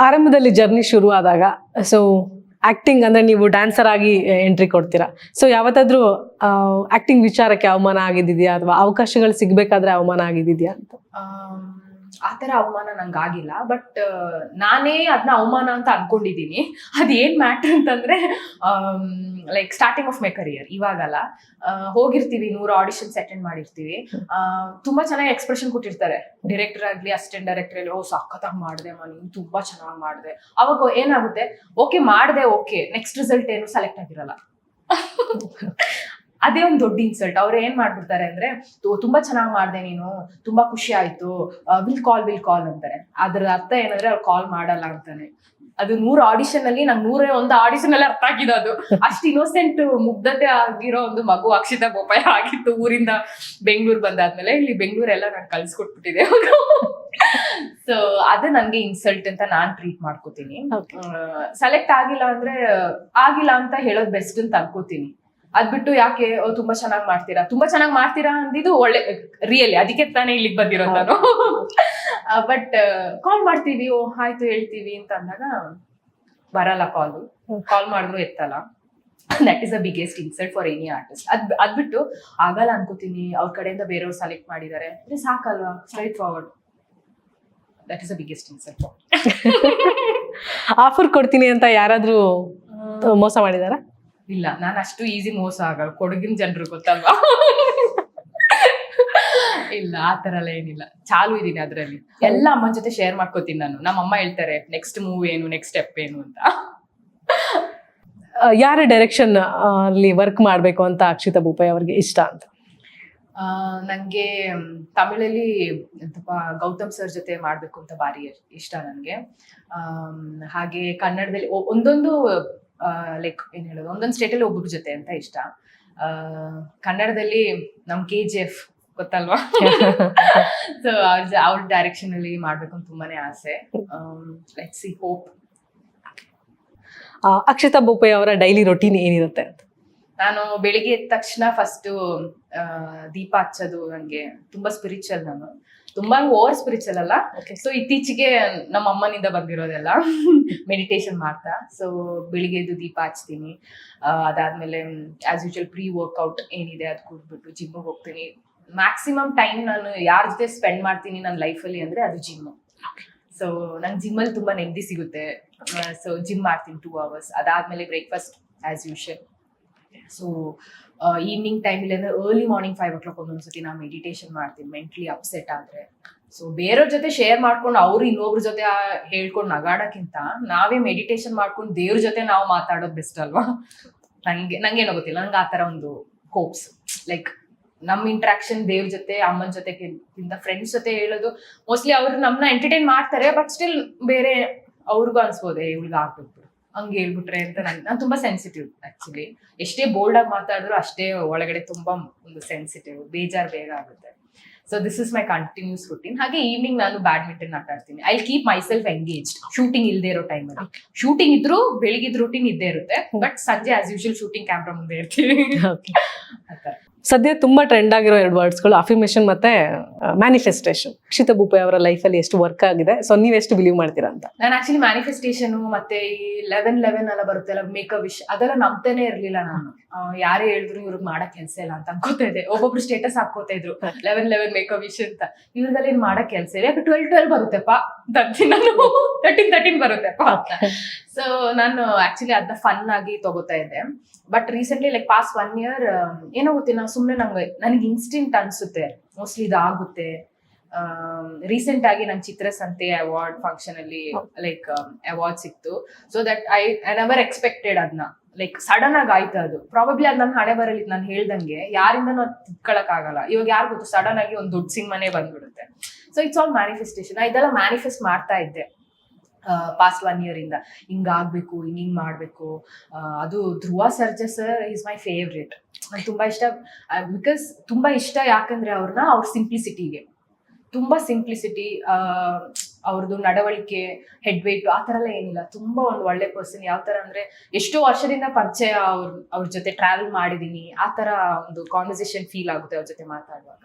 ಆರಂಭದಲ್ಲಿ ಜರ್ನಿ ಶುರು ಆದಾಗ ಸೊ ಆಕ್ಟಿಂಗ್ ಅಂದ್ರೆ ನೀವು ಡ್ಯಾನ್ಸರ್ ಆಗಿ ಎಂಟ್ರಿ ಕೊಡ್ತೀರಾ. ಸೊ ಯಾವತ್ತಾದ್ರೂ ಆಕ್ಟಿಂಗ್ ವಿಚಾರಕ್ಕೆ ಅವಮಾನ ಆಗಿದೆಯಾ ಅಥವಾ ಅವಕಾಶಗಳು ಸಿಗ್ಬೇಕಾದ್ರೆ ಅವಮಾನ ಆಗಿದೆಯಾ ಅಂತ? ಆ ಥರ ಅವಮಾನ ನಂಗೆ ಆಗಿಲ್ಲ ಬಟ್ ನಾನೇ ಅದನ್ನ ಅವಮಾನ ಅಂತ ಅನ್ಕೊಂಡಿದ್ದೀನಿ ಅದು ಏನ್ ಮ್ಯಾಟ್ರ್ ಅಂತಂದ್ರೆ like starting of my career ಇವಾಗಲ್ಲ. ಹೋಗಿರ್ತೀವಿ, ನೂರು ಆಡಿಷನ್ಸ್ ಅಟೆಂಡ್ ಮಾಡಿರ್ತೀವಿ. ತುಂಬಾ ಚೆನ್ನಾಗಿ ಎಕ್ಸ್ಪ್ರೆಷನ್ ಕೊಟ್ಟಿರ್ತಾರೆ. ಡೈರೆಕ್ಟರ್ ಆಗ್ಲಿ ಅಸಿಸ್ಟೆಂಟ್ ಡೈರೆಕ್ಟರ್ ಆಗಲಿ, ಓ, ಸಖತ್ತಾಗಿ ಮಾಡಿದೆ ಅಮ್ಮ, ನೀನು ತುಂಬಾ ಚೆನ್ನಾಗಿ ಮಾಡಿದೆ. ಅವಾಗ ಏನಾಗುತ್ತೆ ಓಕೆ ಮಾಡಿದೆ ಓಕೆ ನೆಕ್ಸ್ಟ್ ರಿಸಲ್ಟ್ ಏನು ಸೆಲೆಕ್ಟ್ ಆಗಿರಲ್ಲ. ಅದೇ ಒಂದು ದೊಡ್ಡ ಇನ್ಸಲ್ಟ್ ಅವ್ರು ಏನ್ ಮಾಡ್ಬಿಡ್ತಾರೆ ಅಂದ್ರೆ ತುಂಬಾ ಚೆನ್ನಾಗಿ ಮಾಡಿದೆ ನೀನು ತುಂಬಾ ಖುಷಿ ಆಯ್ತು ವಿಲ್ ಕಾಲ್ ವಿಲ್ ಕಾಲ್ ಅಂತಾರೆ. ಅದ್ರ ಅರ್ಥ ಏನಂದ್ರೆ ಅವ್ರು ಕಾಲ್ ಮಾಡಲ್ಲ ಅಂತಾನೆ. ಅದು ನೂರು ಆಡಿಷನ್ ಅಲ್ಲಿ ನಂಗೆ ನೂರೇ ಒಂದು ಆಡಿಷನ್ ಅಲ್ಲಿ ಅರ್ಥ ಆಗಿದೆ ಅದು. ಅಷ್ಟು ಇನ್ನೋಸೆಂಟ್ ಮುಗ್ಧತೆ ಆಗಿರೋ ಒಂದು ಮಗು ಅಕ್ಷಿತ ಬೋಪಾಯ ಆಗಿತ್ತು ಊರಿಂದ ಬೆಂಗಳೂರು ಬಂದಾದ್ಮೇಲೆ. ಇಲ್ಲಿ ಬೆಂಗಳೂರೆಲ್ಲ ನಾನು ಕಲ್ಸ್ಕೊಟ್ಬಿಟ್ಟಿದೆ ಸೊ ಅದು ನನ್ಗೆ ಇನ್ಸಲ್ಟ್ ಅಂತ ನಾನ್ ಟ್ರೀಟ್ ಮಾಡ್ಕೋತೀನಿ. ಸೆಲೆಕ್ಟ್ ಆಗಿಲ್ಲ ಅಂದ್ರೆ ಆಗಿಲ್ಲ ಅಂತ ಹೇಳೋದ್ ಬೆಸ್ಟ್ ಅಂತ ಅನ್ಕೋತೀನಿ. ಅದ್ಬಿಟ್ಟು ಯಾಕೆ ಓ, ತುಂಬಾ ಚೆನ್ನಾಗಿ ಮಾಡ್ತೀರಾ? ತುಂಬಾ ಚೆನ್ನಾಗಿ ಮಾಡ್ತೀರಾ ಅಂದಿದ್ದು ಒಳ್ಳೆ ರಿಯಲಿ ಅದಕ್ಕೆ ತಾನೇ ಇಲ್ಲಿಗೆ ಬಂದಿರೋದು ನಾನು. ಬಟ್ ಕಾಲ್ ಮಾಡ್ತೀವಿ ಓ ಆಯ್ತು ಹೇಳ್ತೀವಿ ಅಂತ ಅಂದಾಗ ಬರಲ್ಲ ಕಾಲು ಕಾಲ್ ಮಾಡಿದ್ರು ಎತ್ತಲ್ಲ. That is the biggest insult for any artist ಅದ್ ಅದ್ಬಿಟ್ಟು ಆಗಲ್ಲ ಅನ್ಕೋತೀನಿ ಅವ್ರ ಕಡೆಯಿಂದ ಬೇರೆಯವ್ರು ಸೆಲೆಕ್ಟ್ ಮಾಡಿದ್ದಾರೆ ಅಂದ್ರೆ ಸಾಕಲ್ವಾ? Straightforward that is the biggest insult offer ಕೊಡ್ತೀನಿ ಅಂತ ಯಾರಾದ್ರೂ ಮೋಸ ಮಾಡಿದಾರ? ಇಲ್ಲ ನಾನು ಅಷ್ಟು ಈಸಿ ಮೋಸ ಆಗಲ್ಲ. ಕೊಡಗಿನ ಜನರು ಗೊತ್ತಲ್ವಾ? ಇಲ್ಲ ಆ ತರ ಎಲ್ಲ ಏನಿಲ್ಲ. ಚಾಲು ಇದೀನಿ ಅದರಲ್ಲಿ. ಎಲ್ಲ ಅಮ್ಮನ ಜೊತೆ ಶೇರ್ ಮಾಡ್ಕೋತೀನಿ ನಾನು. ನಮ್ಮ ಅಮ್ಮ ಹೇಳ್ತಾರೆ ನೆಕ್ಸ್ಟ್ ಮೂವ್ ಏನು ನೆಕ್ಸ್ಟ್ ಸ್ಟೆಪ್ ಏನು ಅಂತ. ಯಾರ ಡೈರೆಕ್ಷನ್ ಅಲ್ಲಿ ವರ್ಕ್ ಮಾಡಬೇಕು ಅಂತ ಅಕ್ಷಿತ ಭೂಪಾಯಿ ಅವ್ರಿಗೆ ಇಷ್ಟ ಅಂತ? ನನಗೆ ತಮಿಳಲ್ಲಿ ಎಂತಪ್ಪ ಗೌತಮ್ ಸರ್ ಜೊತೆ ಮಾಡಬೇಕು ಅಂತ ಭಾರಿ ಇಷ್ಟ ನನಗೆ. ಹಾಗೆ ಕನ್ನಡದಲ್ಲಿ ಒಂದೊಂದು ಲೈಕ್ ಏನ್ ಹೇಳೋದು? ಒಂದೊಂದು ಸ್ಟೇಟಲ್ಲಿ ಒಬ್ಬರ ಜೊತೆ ಅಂತ ಇಷ್ಟ. ಕನ್ನಡದಲ್ಲಿ ನಮ್ ಕೆ ಜಿ ಎಫ್ ಗೊತ್ತಲ್ವಾ? ಸೊ ಅವ್ರ ಅವ್ರ ಡೈರೆಕ್ಷನ್ ಅಲ್ಲಿ ಮಾಡ್ಬೇಕು ಅಂತ ತುಂಬಾನೇ ಆಸೆ. Let see hope Akshata Bope ಅವರ ಡೈಲಿ ರೊಟೀನ್ ಏನಿರುತ್ತೆ ಅಂತ? ನಾನು ಬೆಳಿಗ್ಗೆ ಎದ್ದ ತಕ್ಷಣ ಫಸ್ಟ್ ದೀಪ ಹಚ್ಚೋದು ನಂಗೆ ತುಂಬಾ ಸ್ಪಿರಿಚುವಲ್ ನಾನು. ತುಂಬಾ ಓವರ್ ಸ್ಪಿರಿಚುವಲ್ ಅಲ್ಲ. ಸೊ ಇತ್ತೀಚೆಗೆ ನಮ್ಮ ಅಮ್ಮನಿಂದ ಬಂದಿರೋದೆಲ್ಲ ಮೆಡಿಟೇಷನ್ ಮಾಡ್ತಾ. ಸೊ ಬೆಳಿಗ್ಗೆ ಎದ್ದು ದೀಪ ಹಚ್ತೀನಿ. ಅದಾದ್ಮೇಲೆ ಆಸ್ ಯೂಶುವಲ್ ಪ್ರೀ ವರ್ಕೌಟ್ ಏನಿದೆ ಅದು ಕುಡ್ಬಿಟ್ಟು ಜಿಮ್ಗೆ ಹೋಗ್ತೀನಿ. ಮ್ಯಾಕ್ಸಿಮಮ್ ಟೈಮ್ ನಾನು ಯಾರ ಜೊತೆ ಸ್ಪೆಂಡ್ ಮಾಡ್ತೀನಿ ನನ್ನ ಲೈಫಲ್ಲಿ ಅಂದ್ರೆ ಅದು ಜಿಮ್ ಸೊ ನಂಗೆ ಜಿಮ್ಮಲ್ಲಿ ತುಂಬಾ ನೆಮ್ಮದಿ ಸಿಗುತ್ತೆ. ಸೊ ಜಿಮ್ ಮಾಡ್ತೀನಿ ಟೂ ಅವರ್ಸ್ ಅದಾದ್ಮೇಲೆ breakfast as usual so evening time ಅಂದ್ರೆ early morning five o'clock ಒಂದೊಂದ್ಸತಿ ನಾವು ಮೆಡಿಟೇಷನ್ ಮಾಡ್ತೀನಿ ಮೆಂಟ್ಲಿ ಅಪ್ಸೆಟ್ ಆದ್ರೆ. ಸೊ ಬೇರೆಯವ್ರ ಜೊತೆ ಶೇರ್ ಮಾಡ್ಕೊಂಡು ಅವ್ರು ಇನ್ನೊಬ್ರ ಜೊತೆ ಹೇಳ್ಕೊಂಡು ನಗಾಡಕ್ಕಿಂತ ನಾವೇ ಮೆಡಿಟೇಷನ್ ಮಾಡ್ಕೊಂಡು ದೇವ್ರ ಜೊತೆ ನಾವು ಮಾತಾಡೋದು ಬೆಸ್ಟ್ ಅಲ್ವಾ? ನಂಗೆ, ನಂಗೇನೋ ಗೊತ್ತಿಲ್ಲ, ನಂಗೆ ಆ ಥರ ಒಂದು ಹೋಪ್ಸ್ ಲೈಕ್ ನಮ್ಮ ಇಂಟ್ರಾಕ್ಷನ್ ದೇವ್ರ ಜೊತೆ, ಅಮ್ಮನ ಜೊತೆಗಿಂತ ಫ್ರೆಂಡ್ಸ್ ಜೊತೆ ಹೇಳೋದು ಮೋಸ್ಟ್ಲಿ ಅವ್ರು ನಮ್ಮನ್ನ ಎಂಟರ್ಟೈನ್ ಮಾಡ್ತಾರೆ ಬಟ್ ಸ್ಟಿಲ್ ಬೇರೆ ಅವ್ರಿಗೂ ಅನ್ಸ್ಬೋದೆ, ಇವ್ಳಿಗೆ ಆಗ್ಬೇಕು ಹಂಗೆ ಹೇಳ್ಬಿಟ್ರೆ ಅಂತ ನನ್ ನಾನು ತುಂಬಾ ಸೆನ್ಸಿಟಿವ್ ಆಕ್ಚುಲಿ ಎಷ್ಟೇ ಬೋಲ್ಡ್ ಆಗಿ ಮಾತಾಡಿದ್ರು ಅಷ್ಟೇ ಒಳಗಡೆ ತುಂಬಾ ಒಂದು ಸೆನ್ಸಿಟಿವ್ ಬೇಜಾರ್ ಬೇಗ ಆಗುತ್ತೆ. So this is my continuous routine ಹಾಗೆ ಈವ್ನಿಂಗ್ ನಾನು ಬ್ಯಾಡ್ಮಿಂಟನ್ ಆಟ ಆಡ್ತೀನಿ I keep myself engaged shooting ಇಲ್ಲದೆ ಇರೋ ಟೈಮಲ್ಲಿ ಶೂಟಿಂಗ್ ಇದ್ರು ಬೆಳಿಗ್ಗೆ ರೂಟೀನ್ ಇದ್ದೇ ಇರುತ್ತೆ. ಬಟ್ ಸಂಜೆ ಆಸ್ ಯೂಶುವಲ್ ಶೂಟಿಂಗ್ ಕ್ಯಾಮ್ರಾ ಮುಂದೆ ಇರ್ತೀನಿ. ಸದ್ಯ ತುಂಬಾ ಟ್ರೆಂಡ್ ಆಗಿರೋ ಎರಡು ವರ್ಡ್ಸ್ಗಳು ಅಫಿಮೇಷನ್ ಮತ್ತೆ ಮ್ಯಾನಿಫೆಸ್ಟೇಷನ್ ಅಕ್ಷಿತ ಬೂಪೆ ಅವರ ಲೈಫಲ್ಲಿ ಎಷ್ಟು ವರ್ಕ್ ಆಗಿದೆ. ಸೊ ನೀವ್ ಎಷ್ಟು ಬಿಲೀವ್ ಮಾಡ್ತೀರಾ ಅಂತ? ನಾನು ಆಕ್ಚುಲಿ ಮ್ಯಾನಿಫೆಸ್ಟೇಷನ್ ಮತ್ತೆ ಈ ಲೆವೆನ್ ಲೆವೆನ್ ಎಲ್ಲ ಬರುತ್ತೆ ಅಲ್ಲ ಅ ವಿಶ್ ಅದೆಲ್ಲ ನಂಬ್ತಾನೆ ಇರ್ಲಿಲ್ಲ ನಾನು. ಯಾರೇ ಹೇಳಿದ್ರು ಇವ್ರಿಗೆ ಮಾಡಕ್ ಕೆಲಸ ಇಲ್ಲ ಅಂತ ಅನ್ಕೋತಾ ಇದ್ದೆ. ಒಬ್ಬೊಬ್ರು ಸ್ಟೇಟಸ್ ಹಾಕೋತಾ ಇದ್ರು. ಲೆವೆನ್ ಲೆವೆನ್ ಮೇಕಪ್ ವಿಶ್ ಅಂತ. ಇವ್ರದಲ್ಲಿ ಏನ್ ಮಾಡಕ್ ಕೆಲ್ಸ ಇಲ್ಲ. ಯಾಕೆ ಟ್ವೆಲ್ ಟ್ವೆಲ್ ಬರುತ್ತೆಪ್ಪ? ನಾನು. ತರ್ಟೀನ್ ತರ್ಟೀನ್ ಬರುತ್ತೆಪ್ಪ? ಅಂತ ಸೊ ನಾನು ಆಕ್ಚುಲಿ ಅದನ್ನ ಫನ್ ಆಗಿ ತಗೋತಾ ಇದ್ದೆ. But recently like past one year ಏನೋ ಗೊತ್ತಿಲ್ಲ. ಸುಮ್ಮನೆ ನಂಗೆ ನನಗೆ ಇನ್ಸ್ಟಿಂಟ್ ಅನ್ಸುತ್ತೆ. ಮೋಸ್ಟ್ಲಿ ಇದಾಗುತ್ತೆ. ರೀಸೆಂಟ್ ಆಗಿ ನಂಗೆ ಚಿತ್ರಸಂತೆ ಅವಾರ್ಡ್ ಫಂಕ್ಷನ್ ಅಲ್ಲಿ ಲೈಕ್ ಅವಾರ್ಡ್ ಸಿಕ್ತು. So that I I never expected ಅದನ್ನ ಲೈಕ್ ಸಡನ್ ಆಗಿ ಆಯ್ತು ಅದು. ಪ್ರಾಬಬ್ಲಿ ಅದು ನನ್ನ ಹಣೆ ಬರಲಿ ನಾನು ಹೇಳ್ದಂಗೆ ಯಾರಿಂದನೂ ತಿಳ್ಕೊಳಕ್ ಆಗಲ್ಲ ಇವಾಗ ಯಾರು ಗೊತ್ತು? ಸಡನ್ ಆಗಿ ಒಂದು ದೊಡ್ಡ ಸಿನಿಮಾನೇ ಬಂದ್ಬಿಡುತ್ತೆ. ಸೊ ಇಟ್ಸ್ ಆಲ್ ಮ್ಯಾನಿಫೆಸ್ಟೇಷನ್ ಇದೆಲ್ಲ ಮ್ಯಾನಿಫೆಸ್ಟ್ ಮಾಡ್ತಾ ಇದ್ದೆ ಪಾಸ್ಟ್ ಒನ್ ಇಯರ್ ಇಂದ. ಹಿಂಗ್ ಆಗ್ಬೇಕು, ಹಿಂಗ್ ಹಿಂಗ್ ಮಾಡ್ಬೇಕು. ಅದು Dhruva Sarja sir is my favourite ನಂಗೆ ತುಂಬಾ ಇಷ್ಟ. ಬಿಕಾಸ್ ತುಂಬಾ ಇಷ್ಟ ಯಾಕಂದ್ರೆ ಅವ್ರನ್ನ ಅವ್ರ ಸಿಂಪ್ಲಿಸಿಟಿಗೆ ತುಂಬಾ ಸಿಂಪ್ಲಿಸಿಟಿ ಅವ್ರದ್ದು ನಡವಳಿಕೆ ಹೆಡ್ ವೇಟ್ ಆ ಥರ ಎಲ್ಲ ಏನಿಲ್ಲ. ತುಂಬಾ ಒಂದು ಒಳ್ಳೆ ಪರ್ಸನ್ ಯಾವ ತರ ಅಂದ್ರೆ ಎಷ್ಟೋ ವರ್ಷದಿಂದ ಪರಿಚಯ ಅವ್ರ ಅವ್ರ ಜೊತೆ ಟ್ರಾವೆಲ್ ಮಾಡಿದೀನಿ. ಆ ತರ ಒಂದು ಕಾನ್ವರ್ಸೇಷನ್ ಫೀಲ್ ಆಗುತ್ತೆ ಅವ್ರ ಜೊತೆ ಮಾತಾಡುವಾಗ.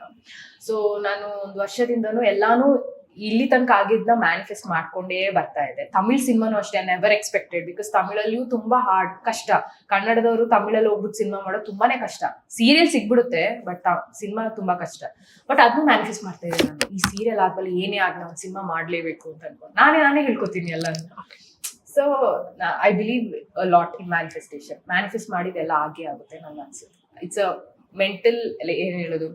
ಸೊ ನಾನು ಒಂದು ವರ್ಷದಿಂದನೂ ಎಲ್ಲಾನು ಇಲ್ಲಿ ತನಕ ಆಗಿದ್ನ ಮ್ಯಾನಿಫೆಸ್ಟ್ ಮಾಡ್ಕೊಂಡೇ ಬರ್ತಾ ಇದೆ. ತಮಿಳ್ ಸಿನಿಮಾನು ಅಷ್ಟೇ ನೆವರ್ ಎಕ್ಸ್ಪೆಕ್ಟೆಡ್ ಬಿಕಾಸ್ ತಮಿಳಲ್ಲಿಯೂ ತುಂಬಾ ಹಾರ್ಡ್ ಕಷ್ಟ. ಕನ್ನಡದವರು ತಮಿಳಲ್ಲಿ ಹೋಗ್ಬಿಟ್ಟು ಸಿನಿಮಾ ಮಾಡೋದು ತುಂಬಾನೇ ಕಷ್ಟ. ಸೀರಿಯಲ್ ಸಿಗ್ಬಿಡುತ್ತೆ ಬಟ್ ಸಿನಿಮಾ ತುಂಬಾ ಕಷ್ಟ. ಬಟ್ ಅದನ್ನು ಮ್ಯಾನಿಫೆಸ್ಟ್ ಮಾಡ್ತಾ ಇದ್ದೀನಿ ನಾನು. ಈ ಸೀರಿಯಲ್ ಆದ್ಮೇಲೆ ಏನೇ ಆಗ್ಲಿ ಒಂದು ಸಿನಿಮಾ ಮಾಡ್ಲೇಬೇಕು ಅಂತ ಅನ್ಕೊಂಡು. ನಾನೇ ನಾನೇ ಹೇಳ್ಕೊತೀನಿ ಎಲ್ಲಾನು so I believe lot in manifestation manifest ಮಾಡಿದೆಲ್ಲ ಆಗೇ ಆಗುತ್ತೆ ನನ್ನ ಅನ್ಸುತ್ತೆ. ಇಟ್ಸ್ ಅ ಮೆಂಟಲ್ ಏನ್ ಹೇಳೋದು?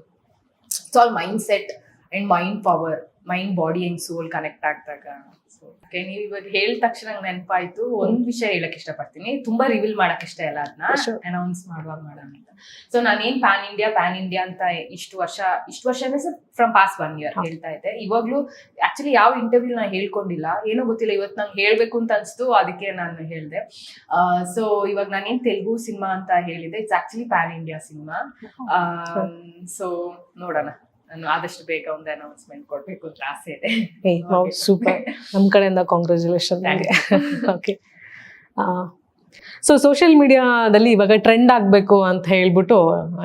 It's all mindset and mind power mind body and soul connect ಆಗ್ದಾಗ. So ನೀವು ಇವಾಗ ಹೇಳಿದ ತಕ್ಷಣ ನೆನಪಾಯ್ತು. ಒಂದ್ ವಿಷಯ ಹೇಳಕ್ ಇಷ್ಟಪಡ್ತೀನಿ. ತುಂಬಾ ರಿವೀಲ್ ಮಾಡಕ್ ಇಷ್ಟ ಇಲ್ಲ ಅದನ್ನ. ಅನೌನ್ಸ್ ಮಾಡುವಾಗ ಮಾಡೋಣ ಅಂತ. ಸೊ ನಾನೇನ್ ಪ್ಯಾನ್ ಇಂಡಿಯಾ ಪ್ಯಾನ್ ಇಂಡಿಯಾ ಅಂತ ಇಷ್ಟು ವರ್ಷ ಇಷ್ಟು ವರ್ಷ ಫ್ರಮ್ ಪಾಸ್ ಒನ್ ಇಯರ್ ಹೇಳ್ತಾ ಇದ್ದೆ. ಇವಾಗ್ಲೂ ಆಕ್ಚುಲಿ ಯಾವ ಇಂಟರ್ವ್ಯೂ ನಾನು ಹೇಳ್ಕೊಂಡಿಲ್ಲ. ಏನೋ ಗೊತ್ತಿಲ್ಲ ಇವತ್ತು ನಂಗೆ ಹೇಳ್ಬೇಕು ಅಂತ ಅನ್ಸ್ತು ಅದಕ್ಕೆ ನಾನು ಹೇಳಿದೆ. ಸೊ ಇವಾಗ ನಾನೇನ್ ತೆಲುಗು ಸಿನಿಮಾ ಅಂತ ಹೇಳಿದೆ it's actually pan India cinema. So ನೋಡೋಣ. ನಾನು ಆದಷ್ಟು ಬೇಗ ಒಂದು ಅನೌನ್ಸ್ಮೆಂಟ್ ಕೊಡಬೇಕು ಅಂತ ಆಸೆ ಇದೆ. ಸೂಪರ್ ನಮ್ಮ ಕಡೆಯಿಂದ ಕಾಂಗ್ರ್ಯಾಚುಲೇಷನ್ ಓಕೆ ಸೊ ಸೋಷಿಯಲ್ ಮೀಡಿಯಾದಲ್ಲಿ ಇವಾಗ ಟ್ರೆಂಡ್ ಆಗಬೇಕು ಅಂತ ಹೇಳ್ಬಿಟ್ಟು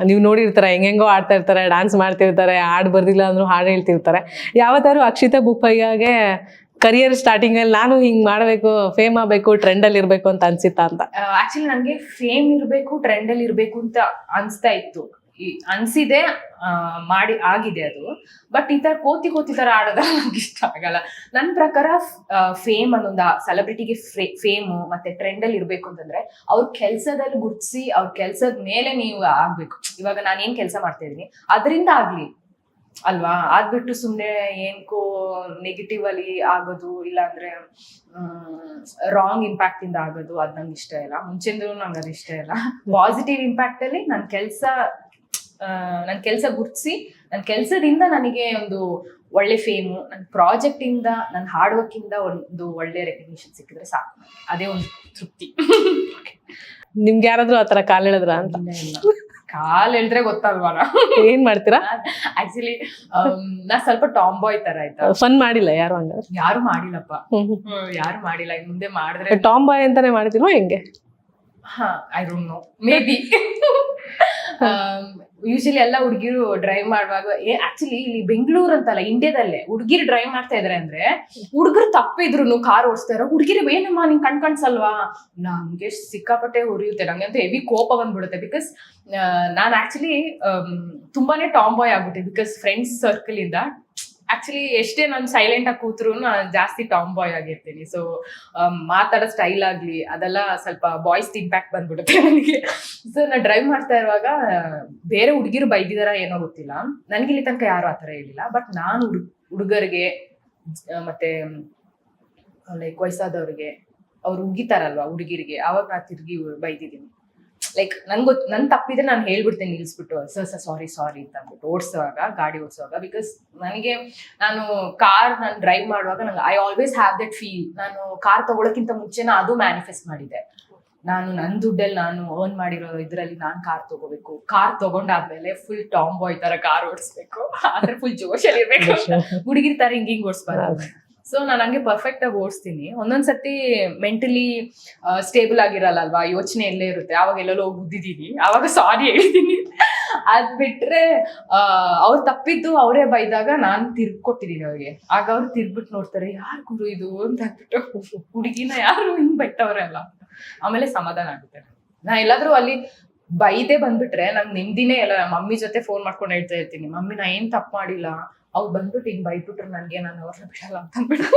ನೀವು ನೋಡಿರ್ತಾರೆ ಹೆಂಗೆಂಗೋ ಆಡ್ತಾ ಇರ್ತಾರೆ ಡ್ಯಾನ್ಸ್ ಮಾಡ್ತಿರ್ತಾರೆ ಹಾಡು ಬರ್ದಿಲ್ಲ ಅಂದ್ರೂ ಹಾಡು ಹೇಳ್ತಿರ್ತಾರೆ. ಯಾವತ್ತಾರು ಅಕ್ಷಿತಾ ಬುಪ್ಪಯ್ಯಗೆ ಕರಿಯರ್ ಸ್ಟಾರ್ಟಿಂಗಲ್ಲಿ ನಾನು ಹಿಂಗೆ ಮಾಡಬೇಕು ಫೇಮ್ ಆಗಬೇಕು ಟ್ರೆಂಡಲ್ಲಿ ಇರಬೇಕು ಅಂತ ಅನ್ಸಿತ್ತಾ ಅಂತ? ಆಕ್ಚುಲಿ ನನಗೆ ಫೇಮ್ ಇರಬೇಕು ಟ್ರೆಂಡ್ ಅಲ್ಲಿ ಇರ್ಬೇಕು ಅಂತ ಅನ್ಸ್ತಾ ಇತ್ತು. ಅನ್ಸಿದೆ ಮಾಡಿ ಆಗಿದೆ ಅದು. ಬಟ್ ಈ ತರ ಕೋತಿ ಕೋತಿ ತರ ಆಡೋದ ನಮ್ಗೆ ಇಷ್ಟ ಆಗಲ್ಲ. ನನ್ನ ಪ್ರಕಾರ ಫೇಮ್ ಅನ್ನೊಂದು ಸೆಲೆಬ್ರಿಟಿಗೆ ಫೇಮು ಮತ್ತೆ ಟ್ರೆಂಡ್ ಅಲ್ಲಿ ಇರ್ಬೇಕು ಅಂತಂದ್ರೆ ಅವ್ರ ಕೆಲ್ಸದಲ್ಲಿ ಗುರ್ತಿಸಿ, ಅವ್ರ ಕೆಲ್ಸದ ಮೇಲೆ ನೀವು ಆಗ್ಬೇಕು. ಇವಾಗ ಏನ್ ಕೆಲಸ ಮಾಡ್ತಾ ಇದೀನಿ ಅದರಿಂದ ಆಗ್ಲಿ. ಅಲ್ವಾ? ಅದ್ಬಿಟ್ಟು ಸುಮ್ನೆ ಏನ್ಕೋ ನೆಗೆಟಿವ್ ಅಲ್ಲಿ ಆಗೋದು, ಇಲ್ಲಾಂದ್ರೆ ರಾಂಗ್ ಇಂಪ್ಯಾಕ್ಟ್ ಇಂದ ಆಗೋದು, ಅದ್ ನಂಗೆ ಇಷ್ಟ ಇಲ್ಲ. ಮುಂಚೆಂದ್ರು ನಂಗೆ ಅದು ಇಷ್ಟ ಇಲ್ಲ. ಪಾಸಿಟಿವ್ ಇಂಪ್ಯಾಕ್ಟ್ ಅಲ್ಲಿ ನನ್ನ ಕೆಲಸ ನನ್ನ ಕೆಲಸ ಗುರ್ತಿಸಿ ನನ್ನ ಕೆಲಸದಿಂದ ನನಗೆ ಒಂದು ಒಳ್ಳೆ ಫೇಮು ನನ್ನ ಪ್ರಾಜೆಕ್ಟ್ ಇಂದ ನನ್ನ ಹಾರ್ಡ್ ವರ್ಕ್ ಇಂದ ಒಂದು ಒಳ್ಳೆ ರೆಕಗ್ನಿಷನ್ ಸಿಕ್ಕಿದ್ರೆ ಸಾಕು. ಅದೇ ಒಂದು ತೃಪ್ತಿ. ನಿಮ್ಗೆ ಯಾರಾದ್ರೂ ಆ ಥರ ಕಾಲ್ ಹೇಳಿದ್ರ ಅಂತ? ಕಾಲ್ ಹೇಳಿದ್ರೆ ಗೊತ್ತಲ್ವಾ ಏನ್ ಮಾಡ್ತೀರಾ? ಆಕ್ಚುಲಿ ನಾ ಸ್ವಲ್ಪ ಟಾಮ್ ಬಾಯ್ ತರ ಆಯ್ತಾ? ಫನ್ ಮಾಡಿಲ್ಲ ಯಾರು ಹಂಗ ಯಾರು ಮಾಡಿಲ್ಲಪ್ಪ. ಯಾರು ಮಾಡಿಲ್ಲ. ಮುಂದೆ ಮಾಡಿದ್ರೆ ಟಾಮ್ ಬಾಯ್ ಅಂತಾನೆ ಮಾಡ್ತಿಲ್ವಾ ಹೆಂಗೆ? ಹಾ I don't know maybe usually ಎಲ್ಲ ಹುಡುಗಿರು ಡ್ರೈವ್ ಮಾಡುವಾಗ ಆಕ್ಚುಲಿ ಇಲ್ಲಿ ಬೆಂಗಳೂರು ಅಂತಲ್ಲ ಇಂಡಿಯಾದಲ್ಲೇ ಹುಡುಗಿರು ಡ್ರೈವ್ ಮಾಡ್ತಾ ಇದಾರೆ ಅಂದ್ರೆ, ಹುಡುಗರು ತಪ್ಪಿದ್ರು ಕಾರ್ ಓಡಿಸ್ತಾ ಇರೋ ಹುಡುಗಿರು, ಏನಮ್ಮ, ನಿಂಗೆ ಕಣ್ ಕಾಣಿಸಲ್ವಾ? ನಮ್ಗೆ ಸಿಕ್ಕಾಪಟ್ಟೆ ಉರಿಯುತ್ತೆ, ನಂಗೆ ಅಂತ ಹೆವಿ ಕೋಪ ಬಂದ್ಬಿಡುತ್ತೆ ಬಿಕಾಸ್ ನಾನು ಆಕ್ಚುಲಿ ತುಂಬಾನೇ ಟಾಮ್ ಬಾಯ್ ಆಗ್ಬಿಟ್ಟೆ ಬಿಕಾಸ್ ಫ್ರೆಂಡ್ಸ್ ಸರ್ಕಲ್ ಇಂದ ಆಕ್ಚುಲಿ ಎಷ್ಟೇ ನಾನು ಸೈಲೆಂಟ್ ಆಗಿ ಕೂತ್ರು ಜಾಸ್ತಿ ಟಾಮ್ ಬಾಯ್ ಆಗಿರ್ತೀನಿ ಸೊ ಮಾತಾಡೋ ಸ್ಟೈಲ್ ಆಗಲಿ, ಅದೆಲ್ಲ ಸ್ವಲ್ಪ ಬಾಯ್ಸ್ ಇಂಪ್ಯಾಕ್ಟ್ ಬಂದ್ಬಿಡುತ್ತೆ ನನಗೆ. ಸೊ ನಾನು ಡ್ರೈವ್ ಮಾಡ್ತಾ ಇರುವಾಗ, ಬೇರೆ ಹುಡುಗಿರು ಬೈದಿದಾರ ಏನೋ ಗೊತ್ತಿಲ್ಲ. ನನಗೆ ಇಲ್ಲಿ ತನಕ ಯಾರು ಆ ಥರ ಹೇಳಿಲ್ಲ ಬಟ್ ನಾನು ಹುಡುಗ ಹುಡುಗರಿಗೆ ಮತ್ತೆ ಲೈಕ್ ವಯಸ್ಸಾದವ್ರಿಗೆ, ಅವ್ರು ಉಗಿತಾರಲ್ವಾ ಹುಡುಗಿರಿಗೆ, ಅವಾಗ ನಾ ತಿರ್ಗಿ ಬೈದಿದ್ದೀನಿ. ಲೈಕ್ ನನ್ ಗೊತ್ ನನ್ ತಪ್ಪಿದ್ರೆ ನಾನು ಹೇಳ್ಬಿಡ್ತೇನೆ ನಿಲ್ಸ್ಬಿಟ್ಟು. ಸರ್ ಸರ್ ಸಾರಿ ಸಾರಿ ಅಂತ ಅಂದ್ಬಿಟ್ಟು ಓಡಿಸುವಾಗ ಗಾಡಿ ಓಡಿಸುವಾಗ ಬಿಕಾಸ್ ನನಗೆ ನಾನು ಕಾರ್ ನಾನು ಡ್ರೈವ್ ಮಾಡುವಾಗ ನಂಗೆ I always have that feel ನಾನು ಕಾರ್ ತಗೊಳಕ್ಕಿಂತ ಮುಂಚೆ ಅದು ಮ್ಯಾನಿಫೆಸ್ಟ್ ಮಾಡಿದೆ. ನಾನು ನನ್ನ ದುಡ್ಡಲ್ಲಿ ನಾನು ಅರ್ನ್ ಮಾಡಿರೋ ಇದರಲ್ಲಿ ನಾನು ಕಾರ್ ತಗೋಬೇಕು. ಕಾರ್ ತಗೊಂಡಾದ್ಮೇಲೆ ಫುಲ್ ಟಾಮ್ ಬಾಯ್ ತರ ಕಾರ್ ಓಡಿಸ್ಬೇಕು. ಆದ್ರೆ ಫುಲ್ ಜೋಶಲ್ಲಿ ಇರ್ಬೇಕು. ಹುಡುಗಿರ್ ತರ ಹಿಂಗ್ ಹಿಂಗ್ ಓಡಿಸ್ಬಾರ್ದು. ಸೊ ನಾನು ಹಂಗೆ ಪರ್ಫೆಕ್ಟ್ ಆಗಿ ಓಡಿಸ್ತೀನಿ. ಒಂದೊಂದ್ಸತಿ ಮೆಂಟಲಿ ಸ್ಟೇಬಲ್ ಆಗಿರಲ್ಲ ಅಲ್ವಾ ಯೋಚನೆ ಎಲ್ಲೇ ಇರುತ್ತೆ. ಅವಾಗ ಎಲ್ಲೆಲ್ಲೋ ಗುದ್ದಿದೀನಿ ಅವಾಗ ಸಾರಿ ಹೇಳಿದೀನಿ ಅದ್ ಬಿಟ್ರೆ ಅವ್ರು ತಪ್ಪಿದ್ದು ಅವರೇ ಬೈದಾಗ ನಾನು ತಿರ್ಕೊಟ್ಟಿದ್ದೀನಿ ಅವ್ರಿಗೆ. ಆಗ ಅವ್ರು ತಿರ್ಬಿಟ್ಟು ನೋಡ್ತಾರೆ, ಯಾರು ಗುರು ಇದು? ಅಂತ ಅಂದ್ಬಿಟ್ಟು, ಹುಡುಗಿನ ಯಾರು ಹಿಂಗ್ ಬೆಟ್ಟವ್ರಲ್ಲ ಆಮೇಲೆ ಸಮಾಧಾನ ಆಗುತ್ತೆ. ನಾ ಎಲ್ಲಾದ್ರೂ ಅಲ್ಲಿ ಬೈದೆ ಬಂದ್ಬಿಟ್ರೆ ನಂಗೆ ನಿಮ್ದಿನೇ ಎಲ್ಲ ಮಮ್ಮಿ ಜೊತೆ ಫೋನ್ ಮಾಡ್ಕೊಂಡು ಹೇಳ್ತಾ ಇರ್ತೀನಿ. ಮಮ್ಮಿ, ನಾ ಏನ್ ತಪ್ಪು ಮಾಡಿಲ್ಲ? ಅವ್ರು ಬಂದ್ಬಿಟ್ಟು ಹಿಂಗ್ ಬೈದ್ಬಿಟ್ರು ನನ್ಗೆ ನಾನು ಅವ್ರನ್ನ ಬಿಡಲ್ಲ ಅಂತ ಅಂದ್ಬಿಟ್ಟು.